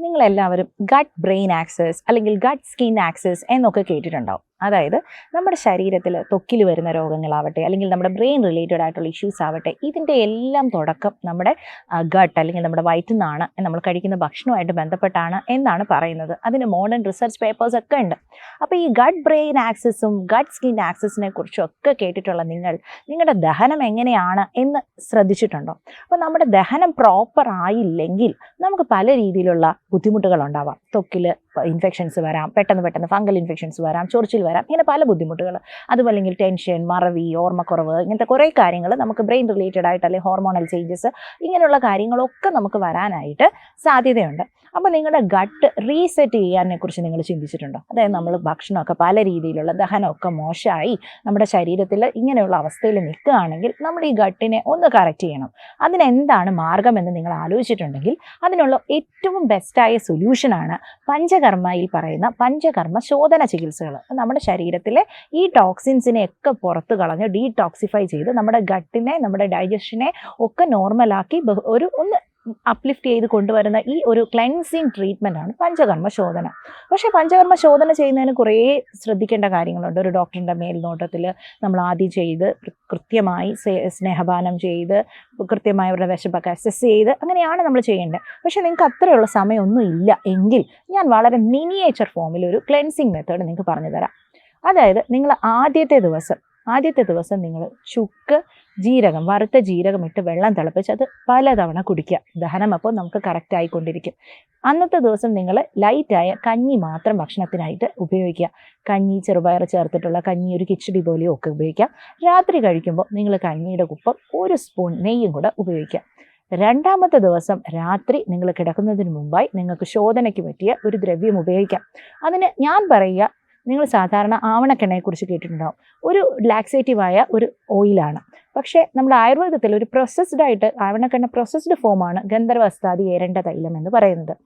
നിങ്ങളെല്ലാവരും gut brain axis അല്ലെങ്കിൽ gut skin axis എന്നൊക്കെ കേട്ടിട്ടുണ്ടാവും. അതായത് നമ്മുടെ ശരീരത്തിൽ തൊക്കിൽ വരുന്ന രോഗങ്ങളാവട്ടെ അല്ലെങ്കിൽ നമ്മുടെ ബ്രെയിൻ റിലേറ്റഡ് ആയിട്ടുള്ള ഇഷ്യൂസ് ആവട്ടെ ഇതിന്റെ എല്ലാം തുടക്കം നമ്മുടെ ഗട്ട് അല്ലെങ്കിൽ നമ്മുടെ വയറ്റിൽ നിന്നാണ് നമ്മൾ കഴിക്കുന്ന ഭക്ഷണവുമായിട്ട് ബന്ധപ്പെട്ടാണ് എന്നാണ് പറയുന്നത്. അതിന് മോഡേൺ റിസർച്ച് പേപ്പേഴ്സ് ഒക്കെ ഉണ്ട്. അപ്പോൾ ഈ ഗട്ട് ബ്രെയിൻ ആക്സസും ഗട്ട് സ്കിൻ ആക്സസിനെ കുറിച്ചും ഒക്കെ കേട്ടിട്ടുള്ള നിങ്ങൾ നിങ്ങളുടെ ദഹനം എങ്ങനെയാണ് എന്ന് ശ്രദ്ധിച്ചിട്ടുണ്ടോ? അപ്പോൾ നമ്മുടെ ദഹനം പ്രോപ്പർ ആയില്ലെങ്കിൽ നമുക്ക് പല രീതിയിലുള്ള ബുദ്ധിമുട്ടുകൾ ഉണ്ടാവാം. ത്വക്കിൽ ഇൻഫെക്ഷൻസ് വരാം പെട്ടെന്ന് പെട്ടെന്ന് ഫംഗൽ ഇൻഫെക്ഷൻസ് വരാം ചൊറിച്ചിൽ വരാം ഇങ്ങനെ പല ബുദ്ധിമുട്ടുകൾ അതുമല്ലെങ്കിൽ ടെൻഷൻ മറവി ഓർമ്മക്കുറവ് ഇങ്ങനത്തെ കുറേ കാര്യങ്ങൾ നമുക്ക് ബ്രെയിൻ റിലേറ്റഡ് ആയിട്ട് അല്ലെങ്കിൽ ഹോർമോണൽ ചേഞ്ചസ് ഇങ്ങനെയുള്ള കാര്യങ്ങളൊക്കെ നമുക്ക് വരാനായിട്ട് സാധ്യതയുണ്ട്. അപ്പോൾ നിങ്ങളുടെ ഗട്ട് റീസെറ്റ് ചെയ്യാനെ കുറിച്ച് നിങ്ങൾ ചിന്തിച്ചിട്ടുണ്ടോ? അതായത് നമ്മൾ ഭക്ഷണമൊക്കെ പല രീതിയിലുള്ള ദഹനമൊക്കെ മോശമായി നമ്മുടെ ശരീരത്തിൽ ഇങ്ങനെയുള്ള അവസ്ഥയിൽ നിൽക്കുകയാണെങ്കിൽ നമ്മൾ ഈ ഗട്ടിനെ ഒന്ന് കറക്റ്റ് ചെയ്യണം. അതിനെന്താണ് മാർഗമെന്ന് നിങ്ങൾ ആലോചിച്ചിട്ടുണ്ടെങ്കിൽ അതിനുള്ള ഏറ്റവും ബെസ്റ്റായ സൊല്യൂഷനാണ് പഞ്ചകർമ്മയിൽ പറയുന്ന പഞ്ചകർമ്മ ശോധന ചികിത്സകൾ നമ്മുടെ ശരീരത്തിലെ ഈ ടോക്സിൻസിനെ ഒക്കെ പുറത്ത് കളഞ്ഞ് ഡീടോക്സിഫൈ ചെയ്ത് നമ്മുടെ ഗട്ടിനെ നമ്മുടെ ഡൈജഷനെ ഒക്കെ നോർമലാക്കി ഒരു ഒന്ന് അപ്ലിഫ്റ്റ് ചെയ്ത് കൊണ്ടുവരുന്ന ഈ ഒരു ക്ലെൻസിങ് ട്രീറ്റ്മെന്റ് ആണ് പഞ്ചകർമ്മ ശോധന. പക്ഷേ പഞ്ചകർമ്മ ശോധന ചെയ്യുന്നതിന് കുറേ ശ്രദ്ധിക്കേണ്ട കാര്യങ്ങളുണ്ട്. ഒരു ഡോക്ടറിന്റെ മേൽനോട്ടത്തിൽ നമ്മൾ ആദ്യം ചെയ്ത് കൃത്യമായി സ്നേഹപാനം ചെയ്ത് കൃത്യമായി അവരുടെ വിശപ്പൊക്കെ അസസ് ചെയ്ത് അങ്ങനെയാണ് നമ്മൾ ചെയ്യേണ്ടത്. പക്ഷേ നിങ്ങൾക്ക് അത്രയുള്ള സമയമൊന്നും ഇല്ല എങ്കിൽ ഞാൻ വളരെ മിനിയേച്ചർ ഫോമിൽ ഒരു ക്ലെൻസിങ് മെത്തേഡ് നിങ്ങൾക്ക് പറഞ്ഞു തരാം അതായത് നിങ്ങൾ ആദ്യത്തെ ദിവസം ആദ്യത്തെ ദിവസം നിങ്ങൾ ചുക്ക് ജീരകം വറുത്ത ജീരകം ഇട്ട് വെള്ളം തിളപ്പിച്ച് അത് പലതവണ കുടിക്കുക. ദഹനം അപ്പോൾ നമുക്ക് കറക്റ്റ് ആയിക്കൊണ്ടിരിക്കും. അന്നത്തെ ദിവസം നിങ്ങൾ ലൈറ്റായ കഞ്ഞി മാത്രം ഭക്ഷണത്തിനായിട്ട് ഉപയോഗിക്കുക. കഞ്ഞി ചെറുപയർ ചേർത്തിട്ടുള്ള കഞ്ഞി ഒരു കിച്ചടി പോലെയോ ഒക്കെ ഉപയോഗിക്കാം രാത്രി കഴിക്കുമ്പോൾ നിങ്ങൾ കഞ്ഞിയുടെ കുപ്പം ഒരു സ്പൂൺ നെയ്യും കൂടെ ഉപയോഗിക്കുക. രണ്ടാമത്തെ ദിവസം രാത്രി നിങ്ങൾ കിടക്കുന്നതിന് മുമ്പായി നിങ്ങൾക്ക് ശോധനയ്ക്ക് പറ്റിയ ഒരു ദ്രവ്യം ഉപയോഗിക്കാം. അതിന് ഞാൻ പറയുക നിങ്ങൾ സാധാരണ ആവണക്കെണ്ണയെക്കുറിച്ച് കേട്ടിട്ടുണ്ടാവും. ഒരു ലാക്സേറ്റീവായ ഒരു ഓയിലാണ് പക്ഷേ നമ്മുടെ ആയുർവേദത്തിൽ ഒരു പ്രോസസ്ഡ് ആയിട്ട് ആവണക്കെണ്ണ പ്രോസസ്ഡ് ഫോമാണ് ഗന്ധർവസ്താദി ഏരണ്ട തൈലം എന്ന് പറയുന്നത്.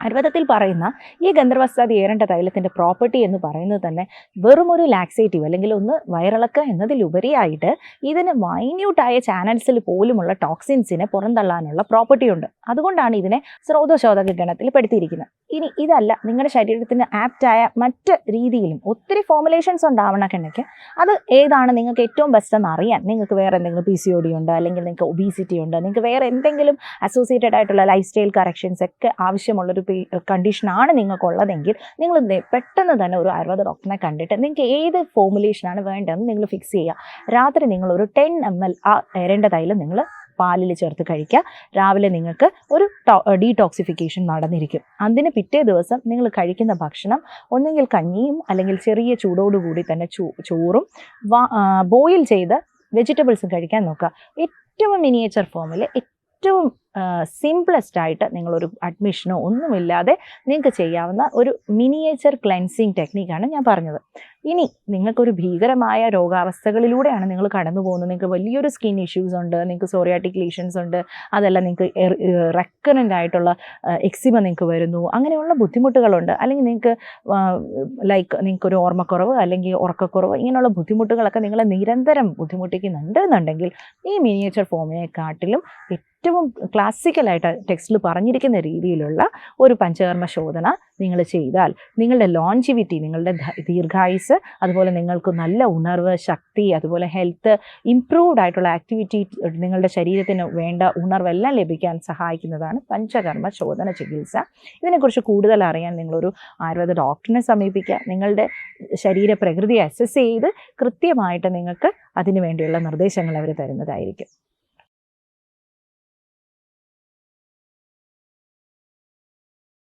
ആയുർവേദത്തിൽ പറയുന്ന ഈ ഗന്ധർവസ്താദി ഏറേണ്ട തൈലത്തിന്റെ പ്രോപ്പർട്ടി എന്ന് പറയുന്നത് തന്നെ വെറും ഒരു ലാക്സേറ്റീവ് അല്ലെങ്കിൽ ഒന്ന് വയറിളക്ക എന്നതിലുപരിയായിട്ട് ഇതിന് മൈന്യൂട്ടായ ചാനൽസിൽ പോലുമുള്ള ടോക്സിൻസിനെ പുറന്തള്ളാനുള്ള പ്രോപ്പർട്ടി ഉണ്ട്. അതുകൊണ്ടാണ് ഇതിനെ സ്രോതശോധക ഗണത്തിൽ പെടുത്തിയിരിക്കുന്നത് ഇനി ഇതല്ല നിങ്ങളുടെ ശരീരത്തിന് ആപ്റ്റായ മറ്റ് രീതിയിലും ഒത്തിരി ഫോമുലേഷൻസ് ഉണ്ടാവണ കണക്ക് അത് ഏതാണ് നിങ്ങൾക്ക് ഏറ്റവും ബെസ്റ്റ് എന്ന് അറിയാൻ. നിങ്ങൾക്ക് വേറെ എന്തെങ്കിലും പി സി ഒ ഡി ഉണ്ട് അല്ലെങ്കിൽ നിങ്ങൾക്ക് ഒബീസിറ്റി ഉണ്ട് നിങ്ങൾക്ക് വേറെ എന്തെങ്കിലും അസോസിയേറ്റഡ് ആയിട്ടുള്ള ലൈഫ് സ്റ്റൈൽ കറക്ഷൻസ് ഒക്കെ ആവശ്യമുള്ളൊരു കണ്ടീഷനാണ് നിങ്ങൾക്കുള്ളതെങ്കിൽ നിങ്ങൾ പെട്ടെന്ന് തന്നെ ഒരു ആയുർവേദ ഡോക്ടറിനെ കണ്ടിട്ട് നിങ്ങൾക്ക് ഏത് ഫോമുലേഷനാണ് വേണ്ടതെന്ന് നിങ്ങൾ ഫിക്സ് ചെയ്യുക. രാത്രി നിങ്ങൾ ഒരു ടെൻ എം എൽ ആ എരേണ്ട തൈലം നിങ്ങൾ പാലിൽ ചേർത്ത് കഴിക്കുക. രാവിലെ നിങ്ങൾക്ക് ഒരു ഡീടോക്സിഫിക്കേഷൻ നടന്നിരിക്കും. അതിന് പിറ്റേ ദിവസം നിങ്ങൾ കഴിക്കുന്ന ഭക്ഷണം ഒന്നെങ്കിൽ കഞ്ഞിയും അല്ലെങ്കിൽ ചെറിയ ചൂടോടുകൂടി തന്നെ ചോറും ബോയിൽ ചെയ്ത് വെജിറ്റബിൾസും കഴിക്കാൻ നോക്കുക. ഏറ്റവും മിനിയേച്ചർ ഫോമിൽ ഏറ്റവും സിംപ്ലസ്റ്റ് ആയിട്ട് നിങ്ങളൊരു അഡ്മിഷനോ ഒന്നുമില്ലാതെ നിങ്ങൾക്ക് ചെയ്യാവുന്ന ഒരു മിനിയേച്ചർ ക്ലെൻസിങ് ടെക്നിക്കാണ് ഞാൻ പറഞ്ഞത്. ഇനി നിങ്ങൾക്കൊരു ഭീകരമായ രോഗാവസ്ഥകളിലൂടെയാണ് നിങ്ങൾ കടന്നു പോകുന്നത്. നിങ്ങൾക്ക് വലിയൊരു സ്കിൻ ഇഷ്യൂസ് ഉണ്ട് നിങ്ങൾക്ക് സോറിയാറ്റിക് ലീഷൻസ് ഉണ്ട് അതല്ല നിങ്ങൾക്ക് റെക്കറന്റ് ആയിട്ടുള്ള എക്സിമ നിങ്ങൾക്ക് വരുന്നു. അങ്ങനെയുള്ള ബുദ്ധിമുട്ടുകളുണ്ട്. അല്ലെങ്കിൽ നിങ്ങൾക്ക് ലൈക്ക് നിങ്ങൾക്കൊരു ഓർമ്മക്കുറവ് അല്ലെങ്കിൽ ഉറക്കക്കുറവ് ഇങ്ങനെയുള്ള ബുദ്ധിമുട്ടുകളൊക്കെ നിങ്ങളെ നിരന്തരം ബുദ്ധിമുട്ടിക്കുന്നുണ്ട് എന്നുണ്ടെങ്കിൽ ഈ മിനിയേച്ചർ ഫോമിനെക്കാട്ടിലും ഏറ്റവും ക്ലാസിക്കലായിട്ട് ടെക്സ്റ്റിൽ പറഞ്ഞിരിക്കുന്ന രീതിയിലുള്ള ഒരു പഞ്ചകർമ്മ ശോധന നിങ്ങൾ ചെയ്താൽ നിങ്ങളുടെ ലോഞ്ചിവിറ്റി നിങ്ങളുടെ ദീർഘായുസ് അതുപോലെ നിങ്ങൾക്ക് നല്ല ഉണർവ് ശക്തി അതുപോലെ ഹെൽത്ത് ഇംപ്രൂവ്ഡ് ആയിട്ടുള്ള ആക്ടിവിറ്റി നിങ്ങളുടെ ശരീരത്തിന് വേണ്ട ഉണർവെല്ലാം ലഭിക്കാൻ സഹായിക്കുന്നതാണ് പഞ്ചകർമ്മ ശോധന ചികിത്സ. ഇതിനെക്കുറിച്ച് കൂടുതൽ അറിയാൻ നിങ്ങളൊരു ആയുർവേദ ഡോക്ടറിനെ സമീപിക്കുക. നിങ്ങളുടെ ശരീര പ്രകൃതി അസസ് ചെയ്ത് കൃത്യമായിട്ട് നിങ്ങൾക്ക് അതിനു വേണ്ടിയുള്ള നിർദ്ദേശങ്ങൾ അവർ തരുന്നതായിരിക്കും.